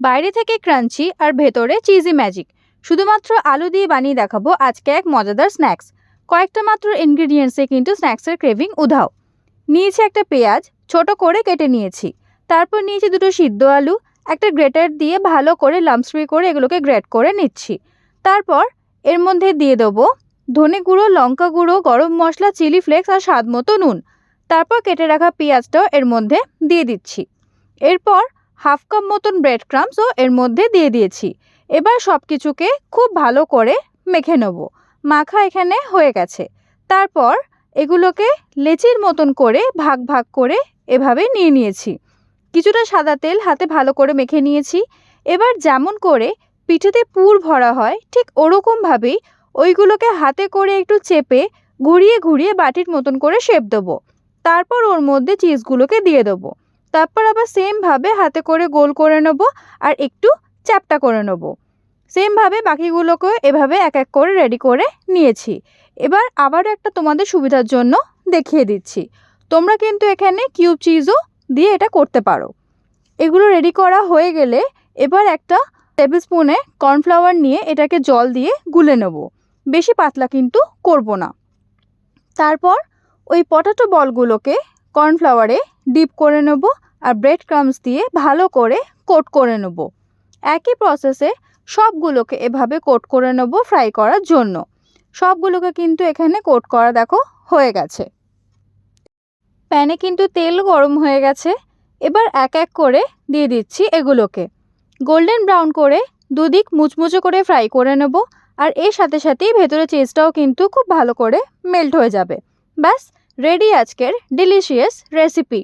বাইরে থেকে ক্রাঞ্চি আর ভেতরে চিজি ম্যাজিক। শুধুমাত্র আলু দিয়ে বানিয়ে দেখাবো আজকে এক মজাদার স্ন্যাক্স। কয়েকটা মাত্র ইনগ্রিডিয়েন্টসে কিন্তু স্ন্যাক্সের ক্রেভিং উধাও। নিয়েছি একটা পেঁয়াজ, ছোট করে কেটে নিয়েছি। তারপর নিয়েছি দুটো সিদ্ধ আলু, একটা গ্রেটার দিয়ে ভালো করে লামস্ট্রি করে এগুলোকে গ্রেট করে নিচ্ছি। তারপর এর মধ্যে দিয়ে দেবো ধনে গুঁড়ো, লঙ্কা গুঁড়ো, গরম মশলা, চিলি ফ্লেক্স আর স্বাদ মতো নুন। তারপর কেটে রাখা পেঁয়াজটাও এর মধ্যে দিয়ে দিচ্ছি। এরপর হাফ কাপ মতন ব্রেড ক্রামসও এর মধ্যে দিয়ে দিয়েছি। এবার সব কিছুকে খুব ভালো করে মেখে নেব। মাখা এখানে হয়ে গেছে। তারপর এগুলোকে লেচির মতন করে ভাগ ভাগ করে এভাবে নিয়ে নিয়েছি। কিছুটা সাদা তেল হাতে ভালো করে মেখে নিয়েছি। এবার যেমন করে পিঠেতে পুর ভরা হয়, ঠিক ওরকমভাবেই ওইগুলোকে হাতে করে একটু চেপে ঘুরিয়ে ঘুরিয়ে বাটির মতন করে শেপ দেবো। তারপর ওর মধ্যে চিজগুলোকে দিয়ে দেবো। তারপর আবার সেমভাবে হাতে করে গোল করে নেব আর একটু চ্যাপটা করে নেব। সেমভাবে বাকিগুলোকেও এভাবে এক এক করে রেডি করে নিয়েছি। এবার আবার একটা তোমাদের সুবিধার জন্য দেখিয়ে দিচ্ছি। তোমরা কিন্তু এখানে কিউব চিজও দিয়ে এটা করতে পারো। এগুলো রেডি করা হয়ে গেলে এবার একটা টেবিল স্পুনে কর্নফ্লাওয়ার নিয়ে এটাকে জল দিয়ে গুলে নেব। বেশি পাতলা কিন্তু করব না। তারপর ওই পটাটো বলগুলোকে কর্নফ্লাওয়ারে ডিপ করে নেব আর ব্রেড ক্রামস দিয়ে ভালো করে কোট করে নেব। একই প্রসেসে সবগুলোকে এভাবে কোট করে নেব ফ্রাই করার জন্য। সবগুলোকে কিন্তু এখানে কোট করা দেখো হয়ে গেছে। প্যানে কিন্তু তেল গরম হয়ে গেছে। এবার এক এক করে দিয়ে দিচ্ছি এগুলোকে। গোল্ডেন ব্রাউন করে দুদিক মুচমুচে করে ফ্রাই করে নেব। আর এর সাথে সাথেই ভেতরে চিজটাও কিন্তু খুব ভালো করে মেল্ট হয়ে যাবে। ব্যাস রেডি আজকের ডিলিশিয়াস রেসিপি